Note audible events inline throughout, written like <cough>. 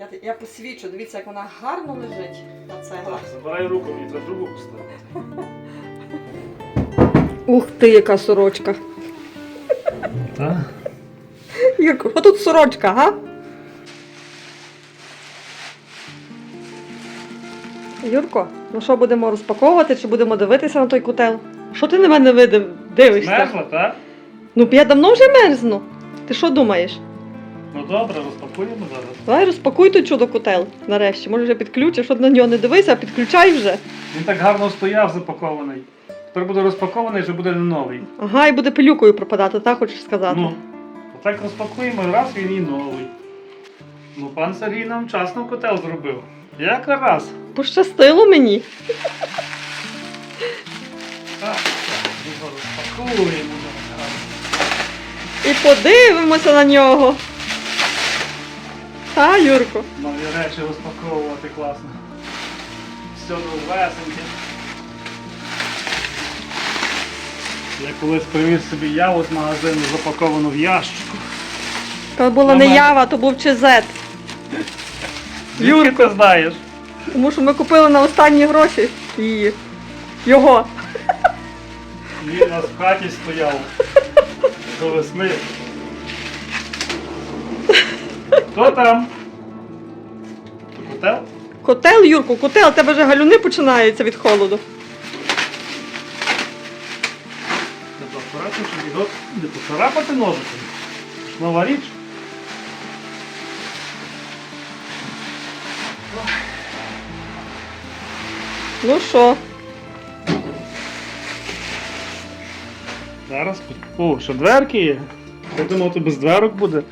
Я, я посвічу, дивіться, як вона гарно лежить на цегла. Забирай руку, мені треба другу поставити. Ух ти, яка сорочка. Так? Юрко, що тут сорочка, га? Юрко, ну що будемо розпаковувати чи будемо дивитися на той котел? Що ти на мене видив, дивишся? Мерзла, так? Ну я давно вже мерзну. Ти що думаєш? Ну добре, розпакуємо зараз. Давай розпакуй той чудо котел нарешті. Може вже підключиш, що на нього не дивися, а підключай вже. Він так гарно стояв запакований. Тепер буде розпакований, вже буде не новий. Ага, і буде пилюкою пропадати, так хочеш сказати? Ну, отак розпакуємо, раз він і новий. Ну, пан Сергій нам вчасно котел зробив. Якраз. Пощастило мені. Так, так, його розпакуємо. І подивимося на нього. Та, Юрко. Нові речі розпаковувати класно. Все новесеньке. Я колись привіз собі яву з магазину запаковану в ящику. То була не ява, то був чезет. Звідки ти знаєш? Тому що ми купили на останні гроші її. Його. Він у нас в хаті стояв до весни. Хто там? Котел? Котел, Юрку, котел, у тебе вже галюни починаються від холоду. Треба акуратно, щоб його не поцарапати ножиком. Нова річ. Ну що, Зараз. О, що дверки є? Я думав, то без дверок буде.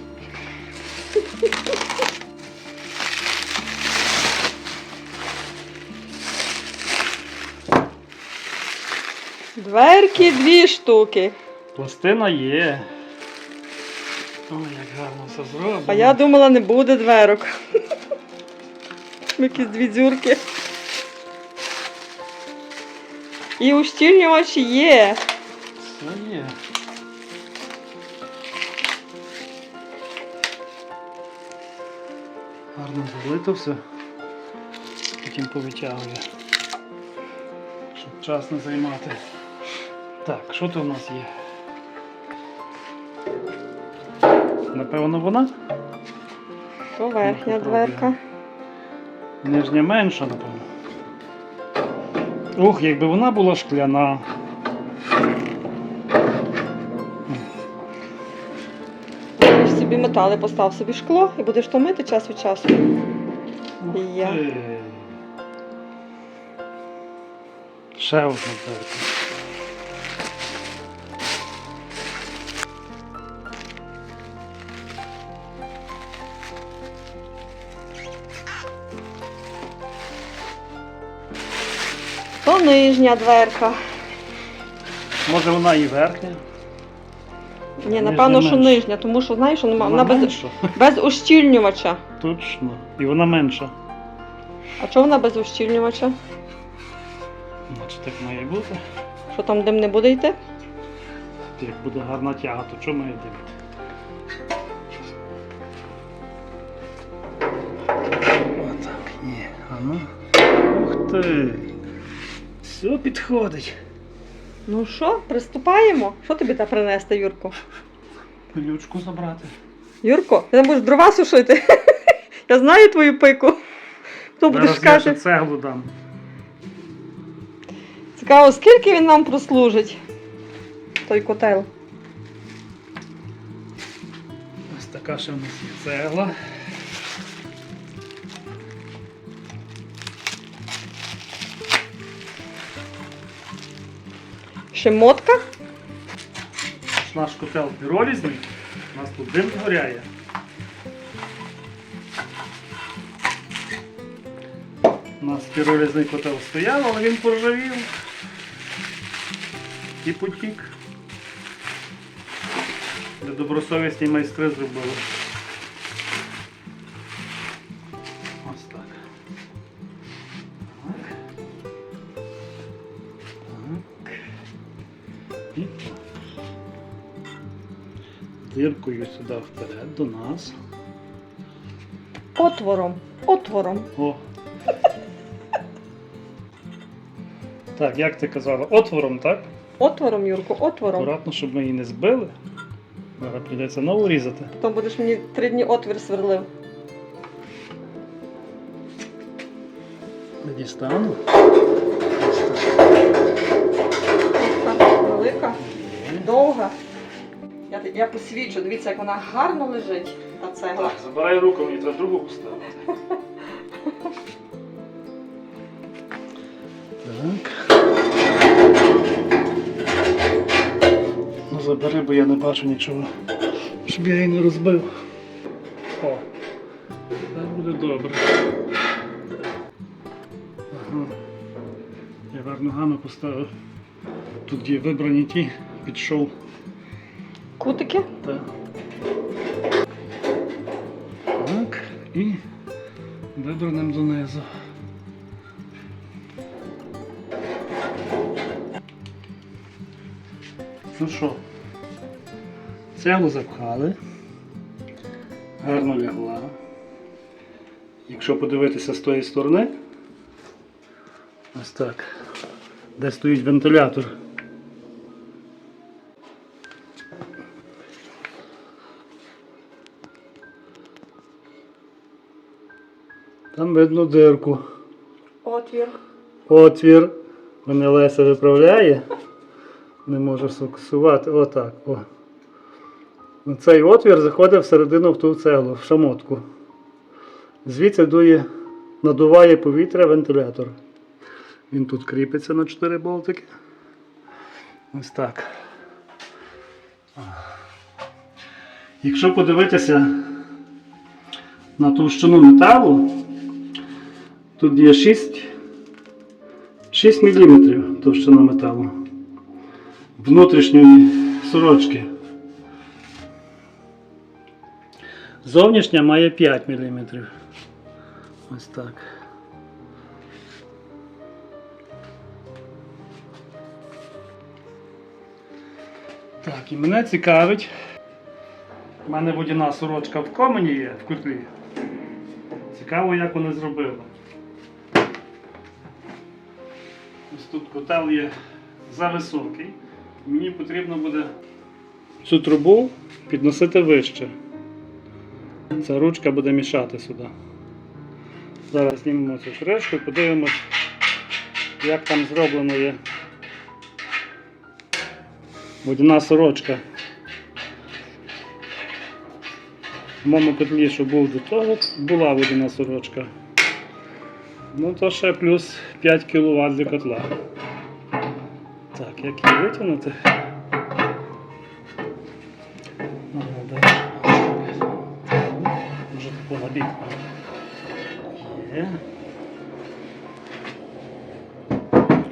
Дверки дві штуки. Пластина є. Ой, як гарно все зроблено. А я думала, не буде дверок. Якісь дві дзюрки. І ущільнювач є. Все є. Гарно залито все. Потім повитягує. Щоб час не займати. Так, що тут у нас є? Напевно, вона? Що верхня дверка? Нижня менша, напевно. Ух, якби вона була шкляна. Ти ж собі метали, постав собі шкло і будеш то мити час від часу. Ух Я. Ще одна дверка. То нижня дверка. Може вона і верхня? Ні, напевно, що нижня, тому що знаєш, що нема, вона без, менша. без ущільнювача. Точно. І вона менша. А чого вона без ущільнювача? Значить так має бути. Що там дим не буде йти? Як буде гарна тяга, то що має дивити? Отак, ні. А ну. Ух ти. Все підходить. Ну що, приступаємо? Що тобі та принести, Юрко? Пилючку забрати. Юрко, ти не будеш дрова сушити. <laughs> Я знаю твою пику. Хто будеш Зараз я ще каже? цеглу дам. Цікаво, скільки він нам прослужить? Той котел. Ось така ще в нас є цегла. Шемотка. Наш котел піролізний. У нас тут дим згоряє. У нас піролізний котел стояв, але він поржавів і потік. Добросовісні майстри зробили. Диркою сюди вперед до нас. отвором. Отвором. О. Так, як ти казала, отвором, так? Отвором, Юрко, отвором. Акуратно, щоб ми її не збили. Зараз прийдеться нову різати. Потім будеш мені три дні отвір сверлив. Не дістану. Така велика, довга. Я, я посвідчу, дивіться, як вона гарно лежить, та цегла. Так, забирай руку, мені треба другу поставити. Так. Ну забери, бо я не бачу нічого. Щоб я її не розбив. О. Це буде добре. Ага. Я верх ногами поставив. Тут є вибрані ті, підшов. Кутики? Так. Так, і вибранем донизу. Ну що, цеглу запхали, гарно лягла. Якщо подивитися з тої сторони, ось так, де стоїть вентилятор. Там видно дирку. Отвір. Отвір. Мене Леся виправляє. Не можу суксувати. Отак. О. Ну, Цей отвір заходить всередину в ту цеглу, в шамотку. Звідси дує, надуває повітря вентилятор. Він тут кріпиться на 4 болтики. Ось так. Якщо подивитися на товщину металу, Тут є 6, 6 мм товщина металу внутрішньої сорочки. Зовнішня має 5 мм. Ось так. Так, і мене цікавить. У мене водяна сорочка в комені є в котлі. Цікаво, як вони зробили. Тут котел є зависокий. Мені потрібно буде цю трубу підносити вище. Ця ручка буде мішати сюди. Зараз знімемо цю кришку і подивимось, як там зроблено є водяна сорочка. В моєму котлі, що був до того, була водяна сорочка. Ну то ще плюс 5 кВт для котла. Так, як її витягнути? Ну, да. Може таку на бік. Є.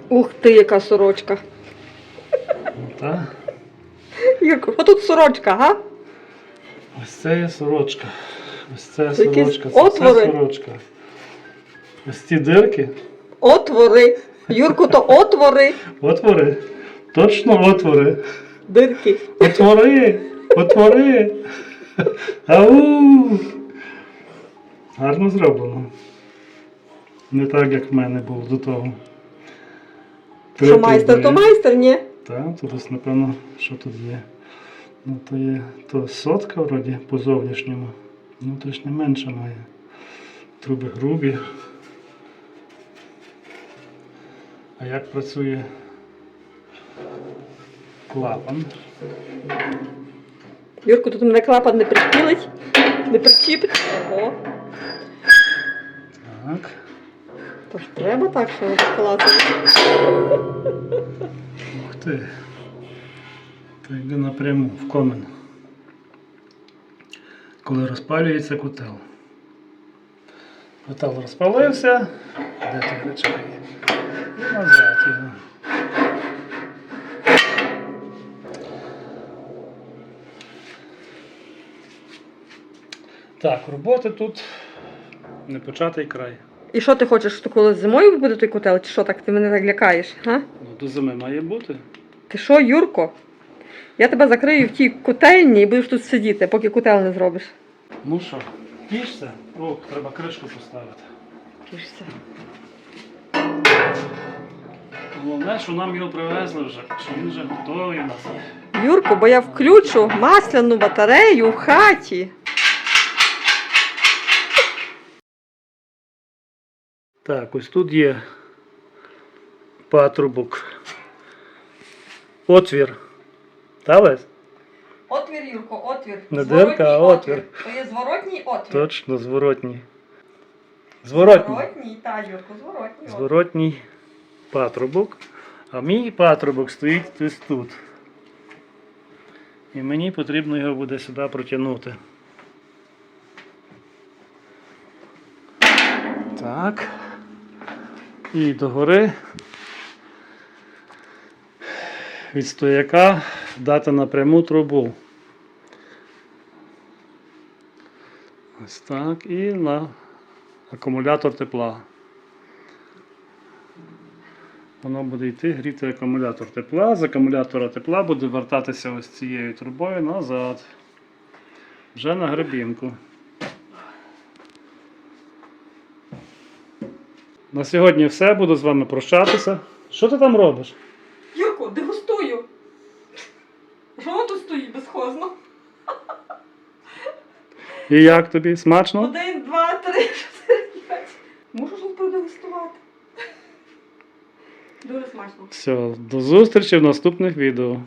Ух ти, яка сорочка. Ну, так. Що тут сорочка, га? Ось це є сорочка. Ось це Це якісь сорочка. Це, це отвори. сорочка. Ось ці дирки. Отвори. Юрко, то отвори. Отвори. Точно отвори. Дирки. Отвори! Отвори! Ау! Гарно зроблено. Не так, як в мене був до того. Що майстер, то майстер, ні? Так, тут ось, напевно, що тут є. Ну, то є то сотка вроді по зовнішньому. Ну, то менше має. Труби грубі. А як працює клапан? Юрко, тут мене клапан не прищілить, не причіпить. Ого. Так. Тож треба так, що клацати. Ух ти. То йде напряму в комен. Коли розпалюється котел. Котел розпалився. Де ти речей? І назад його. Так, роботи тут не початий край. І що ти хочеш, що коли зимою буде той котел, чи що так ти мене так лякаєш? А? Ну, до зими має бути. Ти що, Юрко? Я тебе закрию в тій котельні і будеш тут сидіти, поки котел не зробиш. Ну що, Тішся? О, треба кришку поставити. Тішся. Головне, що нам його привезли вже, що він вже готовий у нас. є. Юрко, бо я включу масляну батарею в хаті. Так, ось тут є патрубок. Отвір. Та Лесь? Отвір, Юрко, отвір. Не дирка, а отвір. То є зворотній отвір. Точно, зворотній. Зворотній. Зворотній, та, Юрко, зворотній. Зворотній патрубок. А мій патрубок стоїть ось тут. І мені потрібно його буде сюди протягнути. Так. І догори від стояка дати напряму трубу. Ось так. І на акумулятор тепла. Воно буде йти гріти акумулятор тепла. З акумулятора тепла буде вертатися ось цією трубою назад. Вже на гребінку. На сьогодні все. Буду з вами прощатися. Що ти там робиш? Юрко, дегустую. Тут стоїть безхозно? І як тобі? Смачно? Один, два, три, чотири, п'ять. Можу щось продегустувати. Дуже смачно. Все, до зустрічі в наступних відео.